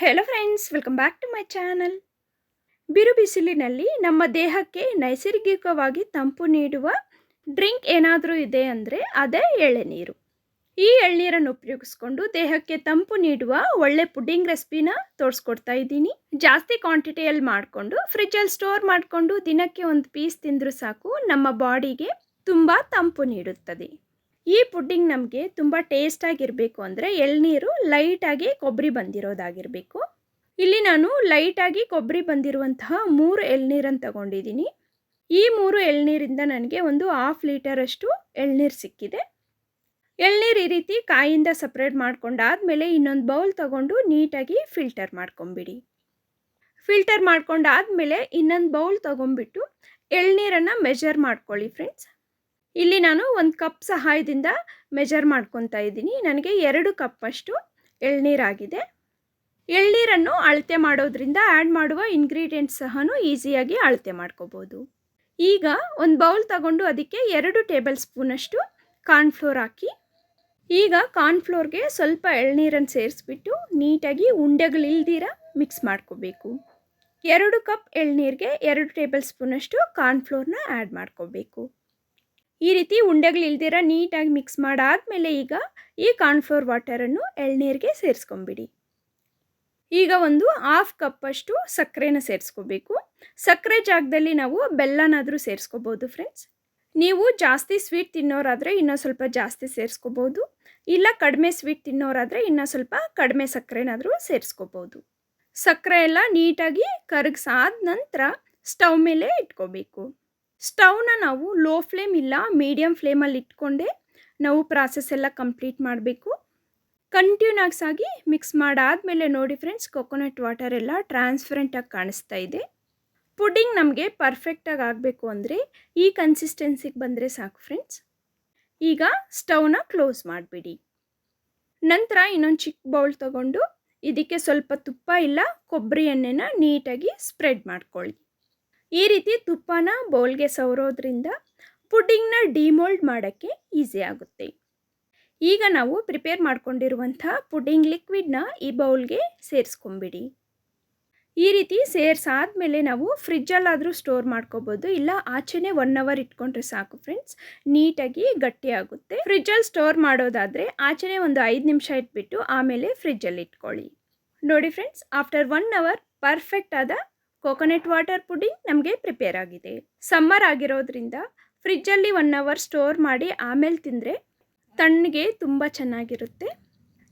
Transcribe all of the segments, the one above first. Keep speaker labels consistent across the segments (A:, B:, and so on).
A: Hello friends welcome back to my channel ಬಿರು ಬಿಸಿಲಿನಲ್ಲಿ ನಮ್ಮ ದೇಹಕ್ಕೆ ನೈಸರ್ಗಿಕವಾಗಿ ತಂಪು ನೀಡುವ ಡ್ರಿಂಕ್ ಏನಾದರೂ ಇದೆ ಅಂದರೆ ಅದೇ ಎಳೆನೀರು ಈ ಎಳ್ನೀರನ್ನು ಉಪಯೋಗಿಸ್ಕೊಂಡು ದೇಹಕ್ಕೆ ತಂಪು ನೀಡುವ ಒಳ್ಳೆ ಪುಡ್ಡಿಂಗ್ ರೆಸಿಪಿನ ತೋರಿಸ್ಕೊಡ್ತಾ ಇದ್ದೀನಿ. ಜಾಸ್ತಿ ಕ್ವಾಂಟಿಟಿಯಲ್ಲಿ ಮಾಡಿಕೊಂಡು, ಫ್ರಿಜ್ಜಲ್ಲಿ ಸ್ಟೋರ್ ಮಾಡಿಕೊಂಡು ದಿನಕ್ಕೆ ಒಂದು ಪೀಸ್ ತಿಂದರೂ ಸಾಕು, ನಮ್ಮ ಬಾಡಿಗೆ ತುಂಬ ತಂಪು ನೀಡುತ್ತದೆ. ಈ ಪುಡ್ಡಿಂಗ್ ನಮಗೆ ತುಂಬ ಟೇಸ್ಟಾಗಿರಬೇಕು ಅಂದರೆ ಎಳ್ನೀರು ಲೈಟಾಗಿ ಕೊಬ್ಬರಿ ಬಂದಿರೋದಾಗಿರಬೇಕು. ಇಲ್ಲಿ ನಾನು ಲೈಟಾಗಿ ಕೊಬ್ಬರಿ ಬಂದಿರುವಂತಹ ಮೂರು ಎಳ್ನೀರನ್ನು ತಗೊಂಡಿದ್ದೀನಿ ಈ ಮೂರು ಎಳ್ನೀರಿಂದ ನನಗೆ ಒಂದು ಹಾಫ್ ಲೀಟರಷ್ಟು ಎಳ್ನೀರು ಸಿಕ್ಕಿದೆ. ಎಳ್ನೀರು ಈ ರೀತಿ ಕಾಯಿಂದ ಸಪ್ರೇಟ್ ಮಾಡ್ಕೊಂಡಾದಮೇಲೆ ಇನ್ನೊಂದು ಬೌಲ್ ತಗೊಂಡು ನೀಟಾಗಿ ಫಿಲ್ಟರ್ ಮಾಡ್ಕೊಂಬಿಡಿ. ಫಿಲ್ಟರ್ ಮಾಡ್ಕೊಂಡಾದಮೇಲೆ ಇನ್ನೊಂದು ಬೌಲ್ ತೊಗೊಂಬಿಟ್ಟು ಎಳ್ನೀರನ್ನು ಮೆಜರ್ ಮಾಡ್ಕೊಳ್ಳಿ ಫ್ರೆಂಡ್ಸ್ ಇಲ್ಲಿ ನಾನು ಒಂದು ಕಪ್ ಸಹಾಯದಿಂದ ಮೆಜರ್ ಮಾಡ್ಕೊತಾ ಇದ್ದೀನಿ. ನನಗೆ ಎರಡು ಕಪ್ಪಷ್ಟು ಎಳ್ನೀರಾಗಿದೆ ಎಳ್ನೀರನ್ನು ಅಳತೆ ಮಾಡೋದ್ರಿಂದ ಆ್ಯಡ್ ಮಾಡುವ ಇಂಗ್ರೀಡಿಯೆಂಟ್ಸ್ ಸಹ ಈಸಿಯಾಗಿ ಅಳತೆ ಮಾಡ್ಕೋಬೋದು. ಈಗ ಒಂದು ಬೌಲ್ ತಗೊಂಡು ಅದಕ್ಕೆ ಎರಡು ಟೇಬಲ್ ಸ್ಪೂನಷ್ಟು ಕಾರ್ನ್ಫ್ಲೋರ್ ಹಾಕಿ, ಈಗ ಕಾರ್ನ್ಫ್ಲೋರ್ಗೆ ಸ್ವಲ್ಪ ಎಳ್ನೀರನ್ನು ಸೇರಿಸ್ಬಿಟ್ಟು ನೀಟಾಗಿ ಉಂಡೆಗಳಿಲ್ದಿರ ಮಿಕ್ಸ್ ಮಾಡ್ಕೋಬೇಕು. ಎರಡು ಕಪ್ ಎಳ್ನೀರಿಗೆ ಎರಡು ಟೇಬಲ್ ಸ್ಪೂನಷ್ಟು ಕಾರ್ನ್ಫ್ಲೋರ್ನ ಆ್ಯಡ್ ಮಾಡ್ಕೋಬೇಕು. ಈ ರೀತಿ ಉಂಡೆಗಳು ಇಲ್ದಿರ ನೀಟಾಗಿ ಮಿಕ್ಸ್ ಮಾಡಾದಮೇಲೆ ಈಗ ಈ ಕಾರ್ನ್ಫ್ಲೋರ್ ವಾಟರನ್ನು ಎಳ್ನೀರಿಗೆ ಸೇರಿಸ್ಕೊಂಬಿಡಿ. ಈಗ ಒಂದು ಹಾಫ್ ಕಪ್ಪಷ್ಟು ಸಕ್ಕರೆನ ಸೇರಿಸ್ಕೋಬೇಕು. ಸಕ್ಕರೆ ಜಾಗದಲ್ಲಿ ನಾವು ಬೆಲ್ಲನಾದರೂ ಸೇರಿಸ್ಕೋಬೋದು ಫ್ರೆಂಡ್ಸ್ ನೀವು ಜಾಸ್ತಿ ಸ್ವೀಟ್ ತಿನ್ನೋರಾದರೆ ಇನ್ನೂ ಸ್ವಲ್ಪ ಜಾಸ್ತಿ ಸೇರಿಸ್ಕೋಬೋದು. ಇಲ್ಲ ಕಡಿಮೆ ಸ್ವೀಟ್ ತಿನ್ನೋರಾದರೆ ಇನ್ನೂ ಸ್ವಲ್ಪ ಕಡಿಮೆ ಸಕ್ಕರೆನಾದರೂ ಸೇರಿಸ್ಕೋಬೋದು. ಸಕ್ಕರೆ ಎಲ್ಲ ನೀಟಾಗಿ ಕರಗಿಸಾದ ನಂತರ ಸ್ಟವ್ ಮೇಲೆ ಇಟ್ಕೋಬೇಕು. ಸ್ಟವ್ನ ನಾವು ಲೋ ಫ್ಲೇಮ್ ಇಲ್ಲ ಮೀಡಿಯಮ್ ಫ್ಲೇಮಲ್ಲಿ ಇಟ್ಕೊಂಡೆ ನಾವು ಪ್ರಾಸೆಸ್ ಎಲ್ಲ ಕಂಪ್ಲೀಟ್ ಮಾಡಬೇಕು. ಕಂಟಿನ್ಯೂಸ್ ಆಗಿ ಮಿಕ್ಸ್ ಮಾಡಾದಮೇಲೆ ನೋಡಿ ಫ್ರೆಂಡ್ಸ್, ಕೊಕೊನಟ್ ವಾಟರ್ ಎಲ್ಲ ಟ್ರಾನ್ಸ್ಪರೆಂಟಾಗಿ ಕಾಣಿಸ್ತಾ ಇದೆ. ಪುಡ್ಡಿಂಗ್ ನಮಗೆ ಪರ್ಫೆಕ್ಟಾಗಿ ಆಗಬೇಕು ಅಂದರೆ ಈ ಕನ್ಸಿಸ್ಟೆನ್ಸಿಗೆ ಬಂದರೆ ಸಾಕು ಫ್ರೆಂಡ್ಸ್. ಈಗ ಸ್ಟವ್ನ ಕ್ಲೋಸ್ ಮಾಡಿಬಿಡಿ. ನಂತರ ಇನ್ನೊಂದು ಚಿಕ್ಕ ಬೌಲ್ ತಗೊಂಡು ಇದಕ್ಕೆ ಸ್ವಲ್ಪ ತುಪ್ಪ ಇಲ್ಲ, ಕೊಬ್ಬರಿ ಎಣ್ಣೆನ ನೀಟಾಗಿ ಸ್ಪ್ರೆಡ್ ಮಾಡ್ಕೊಳ್ಳಿ. ಈ ರೀತಿ ತುಪ್ಪನ ಬೌಲ್ಗೆ ಸವರೋದ್ರಿಂದ ಪುಡ್ಡಿಂಗ್ನ ಡಿಮೋಲ್ಡ್ ಮಾಡೋಕ್ಕೆ ಈಸಿ ಆಗುತ್ತೆ. ಈಗ ನಾವು ಪ್ರಿಪೇರ್ ಮಾಡ್ಕೊಂಡಿರುವಂಥ ಪುಡ್ಡಿಂಗ್ ಲಿಕ್ವಿಡ್ನ ಈ ಬೌಲ್ಗೆ ಸೇರಿಸ್ಕೊಂಬಿಡಿ. ಈ ರೀತಿ ಸೇರಿಸಾದ್ಮೇಲೆ ನಾವು ಫ್ರಿಜ್ಜಲ್ಲಾದರೂ ಸ್ಟೋರ್ ಮಾಡ್ಕೋಬೋದು, ಇಲ್ಲ ಆಚೆನೇ ಒನ್ ಅವರ್ ಇಟ್ಕೊಂಡ್ರೆ ಸಾಕು ಫ್ರೆಂಡ್ಸ್, ನೀಟಾಗಿ ಗಟ್ಟಿಯಾಗುತ್ತೆ. ಫ್ರಿಜ್ಜಲ್ಲಿ ಸ್ಟೋರ್ ಮಾಡೋದಾದರೆ ಆಚೆನೇ ಒಂದು ಐದು ನಿಮಿಷ ಇಟ್ಬಿಟ್ಟು ಆಮೇಲೆ ಫ್ರಿಜ್ಜಲ್ಲಿ ಇಟ್ಕೊಳ್ಳಿ. ನೋಡಿ friends, after one hour perfect ಆದ ಕೋಕೋನಟ್ ವಾಟರ್ ಪುಡಿಂಗ್ ನಮಗೆ ಪ್ರಿಪೇರ್ ಆಗಿದೆ. ಸಮ್ಮರ್ ಆಗಿರೋದ್ರಿಂದ ಫ್ರಿಜ್ಜಲ್ಲಿ ಒನ್ ಅವರ್ ಸ್ಟೋರ್ ಮಾಡಿ ಆಮೇಲೆ ತಿಂದರೆ ತಣ್ಣಗೆ ತುಂಬ ಚೆನ್ನಾಗಿರುತ್ತೆ.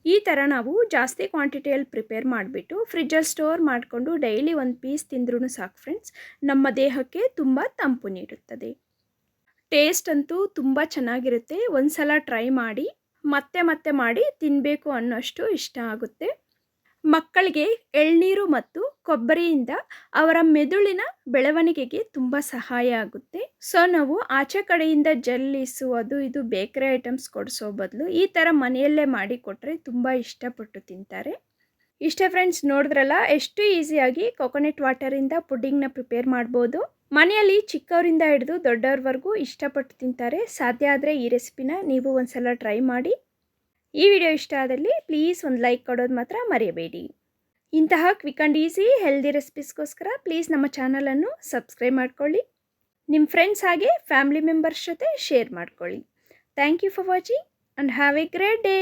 A: ಈ ಥರ ನಾವು ಜಾಸ್ತಿ ಕ್ವಾಂಟಿಟಿಯಲ್ಲಿ ಪ್ರಿಪೇರ್ ಮಾಡಿಬಿಟ್ಟು ಫ್ರಿಜ್ಜಲ್ಲಿ ಸ್ಟೋರ್ ಮಾಡಿಕೊಂಡು ಡೈಲಿ ಒಂದು ಪೀಸ್ ತಿಂದ್ರೂ ಸಾಕು ಫ್ರೆಂಡ್ಸ್ ನಮ್ಮ ದೇಹಕ್ಕೆ ತುಂಬ ತಂಪು ನೀಡುತ್ತದೆ. ಟೇಸ್ಟ್ ಅಂತೂ ತುಂಬ ಚೆನ್ನಾಗಿರುತ್ತೆ. ಒಂದು ಸಲ ಟ್ರೈ ಮಾಡಿ ಮತ್ತೆ ಮತ್ತೆ ಮಾಡಿ ತಿನ್ನಬೇಕು ಅನ್ನೋಷ್ಟು ಇಷ್ಟ ಆಗುತ್ತೆ. ಮಕ್ಕಳಿಗೆ ಎಳ್ನೀರು ಮತ್ತು ಕೊಬ್ಬರಿಯಿಂದ ಅವರ ಮೆದುಳಿನ ಬೆಳವಣಿಗೆಗೆ ತುಂಬ ಸಹಾಯ ಆಗುತ್ತೆ. ಸೊ, ನಾವು ಆಚೆ ಕಡೆಯಿಂದ ಜಲ್ಲಿಸು, ಅದು ಇದು ಬೇಕರಿ ಐಟಮ್ಸ್ ಕೊಡಿಸೋ ಬದಲು ಈ ಥರ ಮನೆಯಲ್ಲೇ ಮಾಡಿಕೊಟ್ರೆ ತುಂಬ ಇಷ್ಟಪಟ್ಟು ತಿಂತಾರೆ. ಇಷ್ಟೇ ಫ್ರೆಂಡ್ಸ್, ನೋಡಿದ್ರಲ್ಲ, ಎಷ್ಟು ಈಸಿಯಾಗಿ ಕೊಕೊನೆಟ್ ವಾಟರಿಂದ ಪುಡ್ಡಿಂಗ್ನ ಪ್ರಿಪೇರ್ ಮಾಡ್ಬೋದು. ಮನೆಯಲ್ಲಿ ಚಿಕ್ಕವರಿಂದ ಹಿಡಿದು ದೊಡ್ಡವ್ರವರೆಗೂ ಇಷ್ಟಪಟ್ಟು ತಿಂತಾರೆ. ಸಾಧ್ಯ ಆದರೆ ಈ ರೆಸಿಪಿನ ನೀವು ಒಂದ್ಸಲ ಟ್ರೈ ಮಾಡಿ. ಈ ವಿಡಿಯೋ ಇಷ್ಟ ಆದಲ್ಲಿ ಪ್ಲೀಸ್ ಒಂದು ಲೈಕ್ ಕೊಡೋದು ಮಾತ್ರ ಮರೆಯಬೇಡಿ ಇಂತಹ ಕ್ವಿಕ್ ಆ್ಯಂಡ್ ಈಸಿ ಹೆಲ್ದಿ ರೆಸಿಪೀಸ್ಗೋಸ್ಕರ ಪ್ಲೀಸ್ ನಮ್ಮ ಚಾನಲನ್ನು ಸಬ್ಸ್ಕ್ರೈಬ್ ಮಾಡ್ಕೊಳ್ಳಿ. ನಿಮ್ಮ ಫ್ರೆಂಡ್ಸ್ ಹಾಗೆ ಫ್ಯಾಮಿಲಿ ಮೆಂಬರ್ಸ್ ಜೊತೆ ಶೇರ್ ಮಾಡ್ಕೊಳ್ಳಿ. Thank you for watching and have a great day